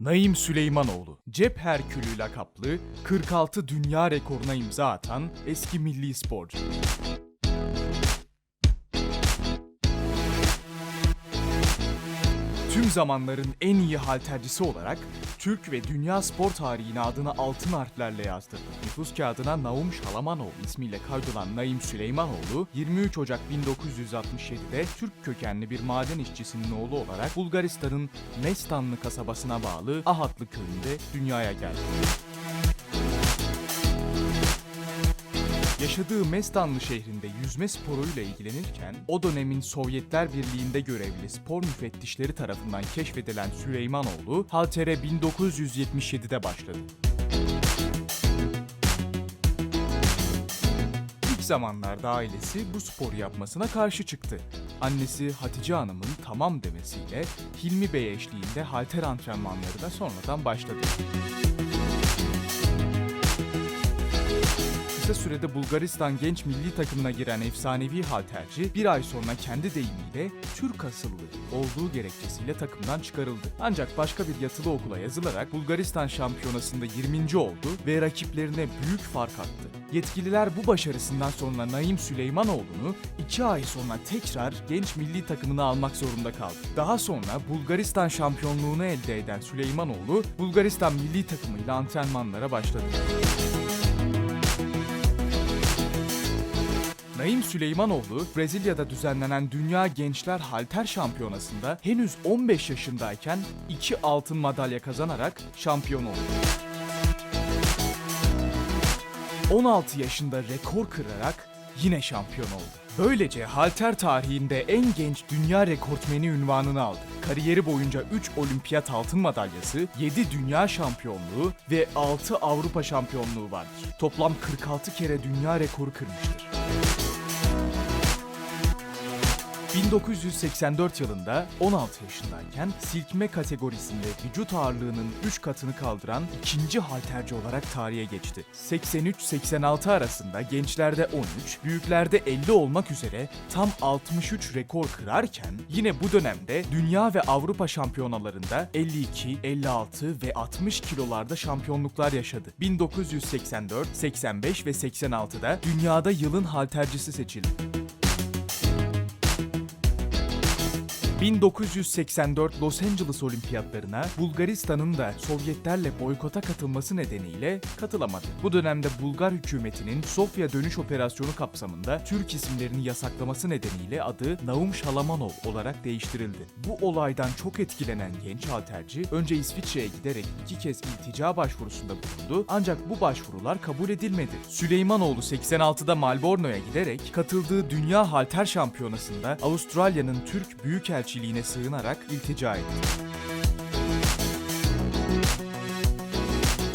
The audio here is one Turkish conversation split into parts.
Naim Süleymanoğlu, cep herkülü lakaplı 46 dünya rekoruna imza atan eski milli sporcu. Zamanların en iyi haltercisi olarak Türk ve dünya spor tarihine adını altın harflerle yazdırdı. Nüfus kağıdına Naum Şalamanoğlu ismiyle kaydolan Naim Süleymanoğlu, 23 Ocak 1967'de Türk kökenli bir maden işçisinin oğlu olarak Bulgaristan'ın Mestanlı kasabasına bağlı Ahatlı köyünde dünyaya geldi. Yaşadığı Mestanlı şehrinde yüzme sporuyla ilgilenirken o dönemin Sovyetler Birliği'nde görevli spor müfettişleri tarafından keşfedilen Süleymanoğlu haltere 1977'de başladı. İlk zamanlarda ailesi bu sporu yapmasına karşı çıktı. Annesi Hatice Hanım'ın tamam demesiyle Hilmi Bey eşliğinde halter antrenmanları da sonradan başladı. Kısa sürede Bulgaristan genç milli takımına giren efsanevi halterci bir ay sonra kendi deyimiyle Türk asıllı olduğu gerekçesiyle takımdan çıkarıldı. Ancak başka bir yatılı okula yazılarak Bulgaristan şampiyonasında 20. oldu ve rakiplerine büyük fark attı. Yetkililer bu başarısından sonra Naim Süleymanoğlu'nu 2 ay sonra tekrar genç milli takımına almak zorunda kaldı. Daha sonra Bulgaristan şampiyonluğunu elde eden Süleymanoğlu Bulgaristan milli takımıyla antrenmanlara başladı. Naim Süleymanoğlu, Brezilya'da düzenlenen Dünya Gençler Halter Şampiyonası'nda henüz 15 yaşındayken 2 altın madalya kazanarak şampiyon oldu. 16 yaşında rekor kırarak yine şampiyon oldu. Böylece halter tarihinde en genç dünya rekortmeni ünvanını aldı. Kariyeri boyunca 3 olimpiyat altın madalyası, 7 dünya şampiyonluğu ve 6 Avrupa şampiyonluğu vardır. Toplam 46 kere dünya rekoru kırmıştır. 1984 yılında 16 yaşındayken silkme kategorisinde vücut ağırlığının 3 katını kaldıran ikinci halterci olarak tarihe geçti. 83-86 arasında gençlerde 13, büyüklerde 50 olmak üzere tam 63 rekor kırarken yine bu dönemde dünya ve Avrupa şampiyonalarında 52, 56 ve 60 kilolarda şampiyonluklar yaşadı. 1984, 85 ve 86'da dünyada yılın haltercisi seçildi. 1984 Los Angeles Olimpiyatlarına Bulgaristan'ın da Sovyetlerle boykota katılması nedeniyle katılamadı. Bu dönemde Bulgar hükümetinin Sofya dönüş operasyonu kapsamında Türk isimlerini yasaklaması nedeniyle adı Naum Şalamanov olarak değiştirildi. Bu olaydan çok etkilenen genç halterci önce İsviçre'ye giderek iki kez iltica başvurusunda bulundu ancak bu başvurular kabul edilmedi. Süleymanoğlu 86'da Malborno'ya giderek katıldığı Dünya Halter Şampiyonası'nda Avustralya'nın Türk Büyükelçiliğine sığınarak iltica etti.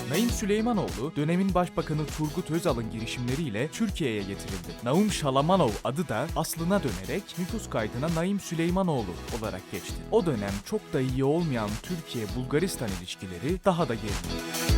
Naim Süleymanoğlu, dönemin başbakanı Turgut Özal'ın girişimleriyle Türkiye'ye getirildi. Naum Şalamanov adı da aslına dönerek nüfus kaydına Naim Süleymanoğlu olarak geçti. O dönem çok da iyi olmayan Türkiye-Bulgaristan ilişkileri daha da gerildi.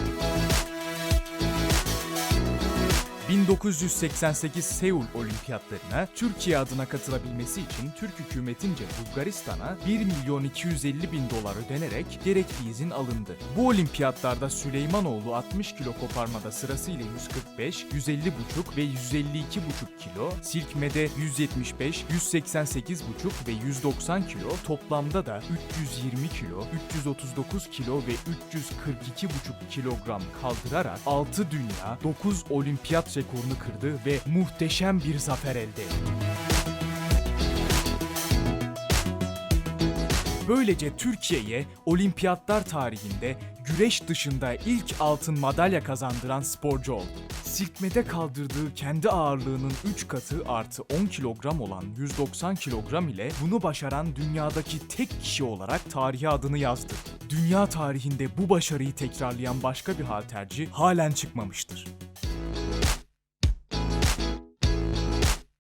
1988 Seul Olimpiyatlarına Türkiye adına katılabilmesi için Türk hükümetince Bulgaristan'a 1 milyon 250 bin dolar ödenerek gerekli izin alındı. Bu olimpiyatlarda Süleymanoğlu 60 kilo koparmada sırasıyla 145, 150 buçuk ve 152 buçuk kilo, silkmede 175, 188 buçuk ve 190 kilo, toplamda da 320 kilo, 339 kilo ve 342 buçuk kilogram kaldırarak 6 dünya, 9 olimpiyat rekorunu kırdı ve muhteşem bir zafer elde etti. Böylece Türkiye'ye olimpiyatlar tarihinde güreş dışında ilk altın madalya kazandıran sporcu oldu. Silkmede kaldırdığı kendi ağırlığının 3 katı artı 10 kilogram olan 190 kilogram ile bunu başaran dünyadaki tek kişi olarak tarihe adını yazdı. Dünya tarihinde bu başarıyı tekrarlayan başka bir halterci halen çıkmamıştır.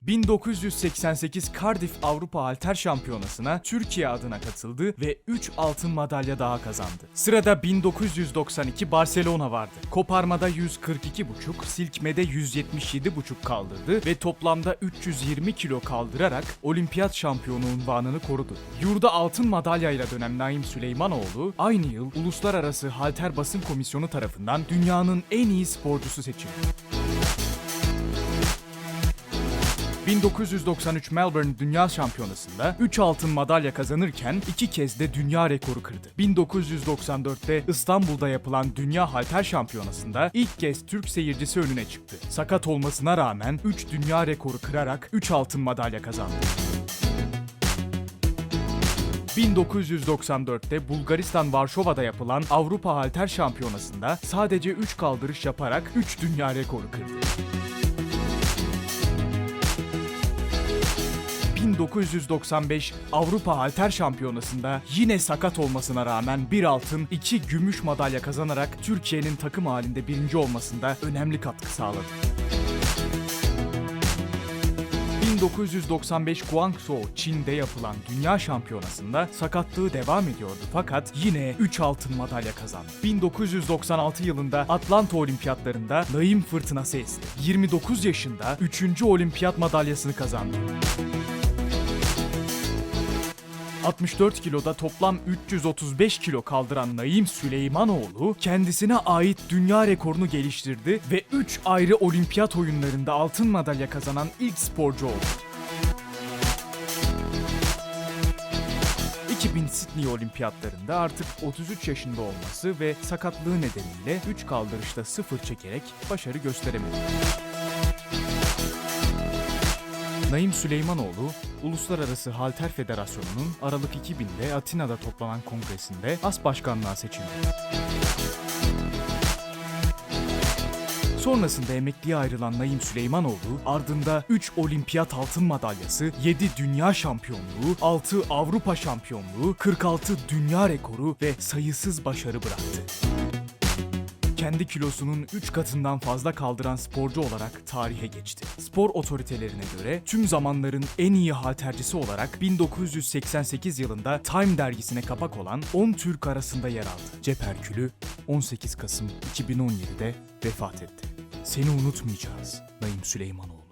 1988 Cardiff Avrupa Halter Şampiyonası'na Türkiye adına katıldı ve 3 altın madalya daha kazandı. Sırada 1992 Barcelona vardı. Koparmada 142,5, silkmede 177,5 kaldırdı ve toplamda 320 kilo kaldırarak olimpiyat şampiyonu unvanını korudu. Yurda altın madalyayla dönen Naim Süleymanoğlu aynı yıl Uluslararası Halter Basın Komisyonu tarafından dünyanın en iyi sporcusu seçildi. 1993 Melbourne Dünya Şampiyonası'nda 3 altın madalya kazanırken 2 kez de dünya rekoru kırdı. 1994'te İstanbul'da yapılan Dünya Halter Şampiyonası'nda ilk kez Türk seyircisi önüne çıktı. Sakat olmasına rağmen 3 dünya rekoru kırarak 3 altın madalya kazandı. 1994'te Bulgaristan Varşova'da yapılan Avrupa Halter Şampiyonası'nda sadece 3 kaldırış yaparak 3 dünya rekoru kırdı. 1995 Avrupa Halter Şampiyonası'nda yine sakat olmasına rağmen bir altın, iki gümüş madalya kazanarak Türkiye'nin takım halinde birinci olmasında önemli katkı sağladı. 1995 Guangzhou, Çin'de yapılan Dünya Şampiyonası'nda sakatlığı devam ediyordu fakat yine 3 altın madalya kazandı. 1996 yılında Atlanta Olimpiyatlarında Naim fırtınası esti. 29 yaşında 3. olimpiyat madalyasını kazandı. 64 kiloda toplam 335 kilo kaldıran Naim Süleymanoğlu kendisine ait dünya rekorunu geliştirdi ve 3 ayrı olimpiyat oyunlarında altın madalya kazanan ilk sporcu oldu. 2000 Sydney Olimpiyatlarında artık 33 yaşında olması ve sakatlığı nedeniyle 3 kaldırışta sıfır çekerek başarı gösteremedi. Naim Süleymanoğlu, Uluslararası Halter Federasyonu'nun Aralık 2000'de Atina'da toplanan kongresinde as başkanlığa seçildi. Sonrasında emekliye ayrılan Naim Süleymanoğlu ardında 3 olimpiyat altın madalyası, 7 dünya şampiyonluğu, 6 Avrupa şampiyonluğu, 46 dünya rekoru ve sayısız başarı bıraktı kendi kilosunun 3 katından fazla kaldıran sporcu olarak tarihe geçti. Spor otoritelerine göre tüm zamanların en iyi haltercisi olarak 1988 yılında Time dergisine kapak olan 10 Türk arasında yer aldı. Cep Herkülü 18 Kasım 2017'de vefat etti. Seni unutmayacağız Naim Süleymanoğlu.